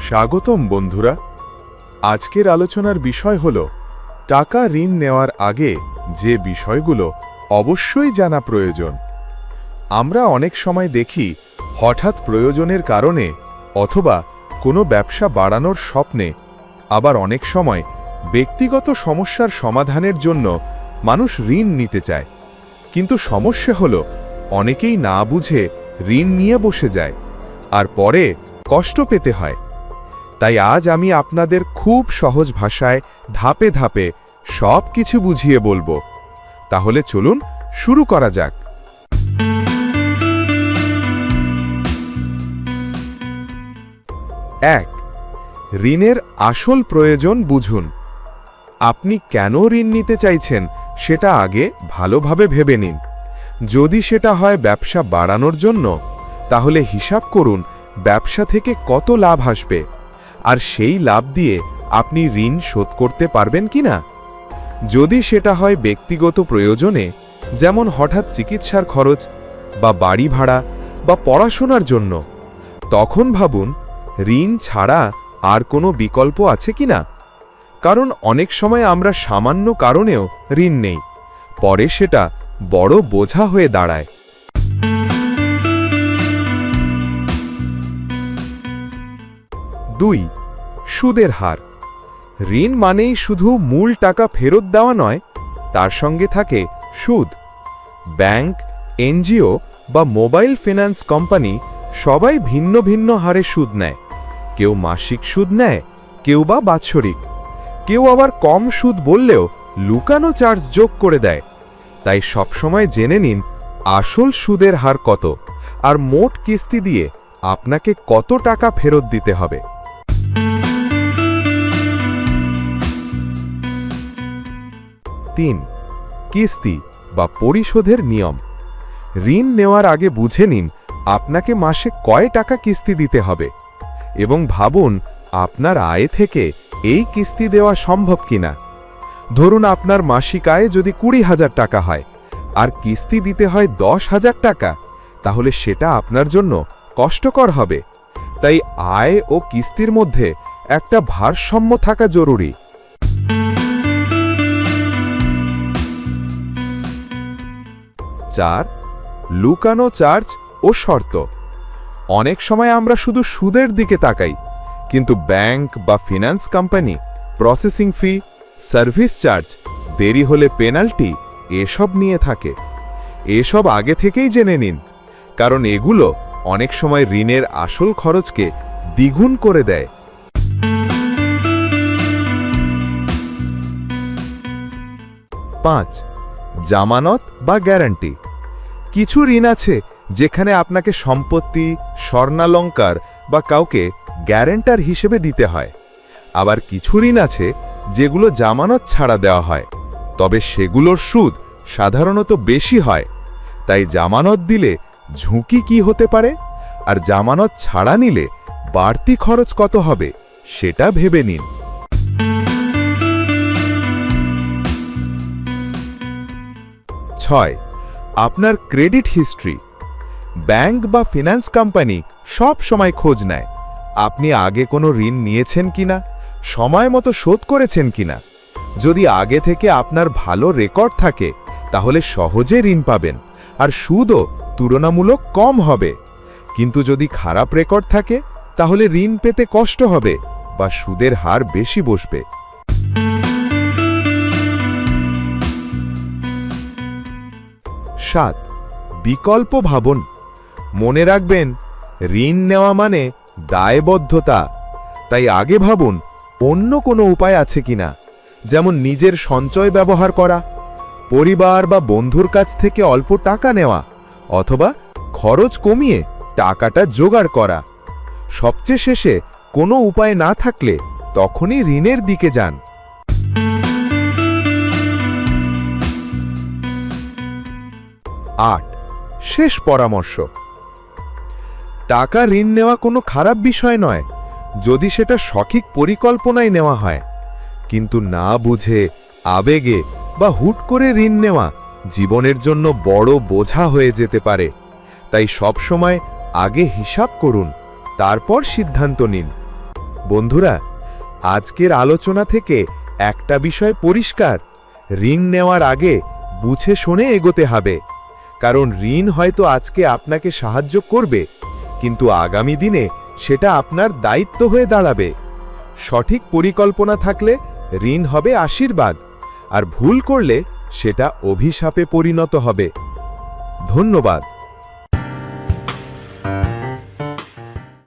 স্বাগতম বন্ধুরা। আজকের আলোচনার বিষয় হল, টাকা ঋণ নেওয়ার আগে যে বিষয়গুলো অবশ্যই জানা প্রয়োজন। আমরা অনেক সময় দেখি, হঠাৎ প্রয়োজনের কারণে অথবা কোনো ব্যবসা বাড়ানোর স্বপ্নে আবার অনেক সময় ব্যক্তিগত সমস্যার সমাধানের জন্য মানুষ ঋণ নিতে চায়। কিন্তু সমস্যা হলো, অনেকেই না বুঝে ঋণ নিয়ে বসে যায়। আর পরে কষ্ট পেতে হয়। তাই আজ আমি আপনাদের খুব সহজ ভাষায় ধাপে ধাপে সব কিছু বুঝিয়ে বলব। তাহলে চলুন শুরু করা যাক। এক, ঋণের আসল প্রয়োজন বুঝুন। আপনি কেন ঋণ নিতে চাইছেন সেটা আগে ভালোভাবে ভেবে নিন। যদি সেটা হয় ব্যবসা বাড়ানোর জন্য তাহলে হিসাব করুন ব্যবসা থেকে কত লাভ আসবে। আর সেই লাভ দিয়ে আপনি ঋণ শোধ করতে পারবেন কি না? যদি সেটা হয় ব্যক্তিগত প্রয়োজনে, যেমন হঠাৎ চিকিৎসার খরচ বা বাড়ি ভাড়া বা পড়াশোনার জন্য, তখন ভাবুন ঋণ ছাড়া আর কোনো বিকল্প আছে কি না? কারণ অনেক সময় আমরা সামান্য কারণেও ঋণ নেই, পরে সেটা বড় বোঝা হয়ে দাঁড়ায়। দুই, সুদের হার। ঋণ মানেই শুধু মূল টাকা ফেরত দেওয়া নয়, তার সঙ্গে থাকে সুদ। ব্যাংক, এনজিও বা মোবাইল ফিন্যান্স কোম্পানি সবাই ভিন্ন ভিন্ন হারে সুদ নেয়। কেউ মাসিক সুদ নেয়, কেউ বা বাৎসরিক। কেউ আবার কম সুদ বললেও লুকানো চার্জ যোগ করে দেয়। তাই সবসময় জেনে নিন আসল সুদের হার কত, আর মোট কিস্তি দিয়ে আপনাকে কত টাকা ফেরত দিতে হবে। তিন। কিস্তি বা পরিশোধের নিয়ম। ঋণ নেওয়ার আগে বুঝে নিন আপনাকে মাসে কয় টাকা কিস্তি দিতে হবে এবং ভাবুন আপনার আয় থেকে এই কিস্তি দেওয়া সম্ভব কিনা। ধরুন আপনার মাসিক আয় যদি কুড়ি হাজার টাকা হয় আর কিস্তি দিতে হয় দশ হাজার টাকা, তাহলে সেটা আপনার জন্য কষ্টকর হবে। তাই আয় ও কিস্তির মধ্যে একটা ভারসাম্য থাকা জরুরি। চার, লুকানো চার্জ ও শর্ত। অনেক সময় আমরা শুধু সুদের দিকে তাকাই, কিন্তু ব্যাংক বা finance company, processing fee, service charge, দেরি হলে পেনাল্টি, এসব নিয়ে থাকে। এসব আগে থেকেই জেনে নিন, কারণ এগুলো অনেক সময় ঋণের আসল খরচকে দ্বিগুণ করে দেয়। পাঁচ, জামানত বা গ্যারান্টি। কিছু ঋণ আছে যেখানে আপনাকে সম্পত্তি, স্বর্ণালঙ্কার বা কাউকে গ্যারেন্টার হিসেবে দিতে হয়। আবার কিছু ঋণ আছে যেগুলো জামানত ছাড়া দেওয়া হয়, তবে সেগুলোর সুদ সাধারণত বেশি হয়। তাই জামানত দিলে ঝুঁকি কি হতে পারে? আর জামানত ছাড়া নিলে বাড়তি খরচ কত হবে, সেটা ভেবে নিন। ছয় আপনার ক্রেডিট হিস্ট্রি। ব্যাংক বা ফিনান্স কোম্পানি সব সময় খোঁজ নেয়, আপনি আগে কোনো ঋণ নিয়েছেন কিনা, সময় মতো শোধ করেছেন কিনা। যদি আগে থেকে আপনার ভালো রেকর্ড থাকে, তাহলে সহজে ঋণ পাবেন, আর সুদও তুলনামূলক কম হবে। কিন্তু যদি খারাপ রেকর্ড থাকে, তাহলে ঋণ পেতে কষ্ট হবে, বা সুদের হার বেশি বসবে। সাত। বিকল্প ভাবন। মনে রাখবেন, ঋণ নেওয়া মানে দায়বদ্ধতা। তাই আগে ভাবুন, অন্য কোনো উপায় আছে কিনা? যেমন নিজের সঞ্চয় ব্যবহার করা, পরিবার বা বন্ধুর কাছ থেকে অল্প টাকা নেওয়া, অথবা খরচ কমিয়ে টাকাটা জোগাড় করা। সবচেয়ে শেষে কোনো উপায় না থাকলে তখনই ঋণের দিকে যান। আট। শেষ পরামর্শ। টাকা ঋণ নেওয়া কোনো খারাপ বিষয় নয়, যদি সেটা সঠিক পরিকল্পনায় নেওয়া হয়। কিন্তু না বুঝে, আবেগে বা হুট করে ঋণ নেওয়া জীবনের জন্য বড় বোঝা হয়ে যেতে পারে। তাই সব সময় আগে হিসাব করুন, তারপর সিদ্ধান্ত নিন। বন্ধুরা, আজকের আলোচনা থেকে একটা বিষয় পরিষ্কার। ঋণ নেওয়ার আগে বুঝে শুনে এগোতে হবে। কারণ ঋণ হয়তো আজকে আপনাকে সাহায্য করবে, কিন্তু আগামী দিনে সেটা আপনার দায়িত্ব হয়ে দাঁড়াবে। সঠিক পরিকল্পনা থাকলে ঋণ হবে আশীর্বাদ, আর ভুল করলে সেটা অভিশাপে পরিণত হবে। ধন্যবাদ।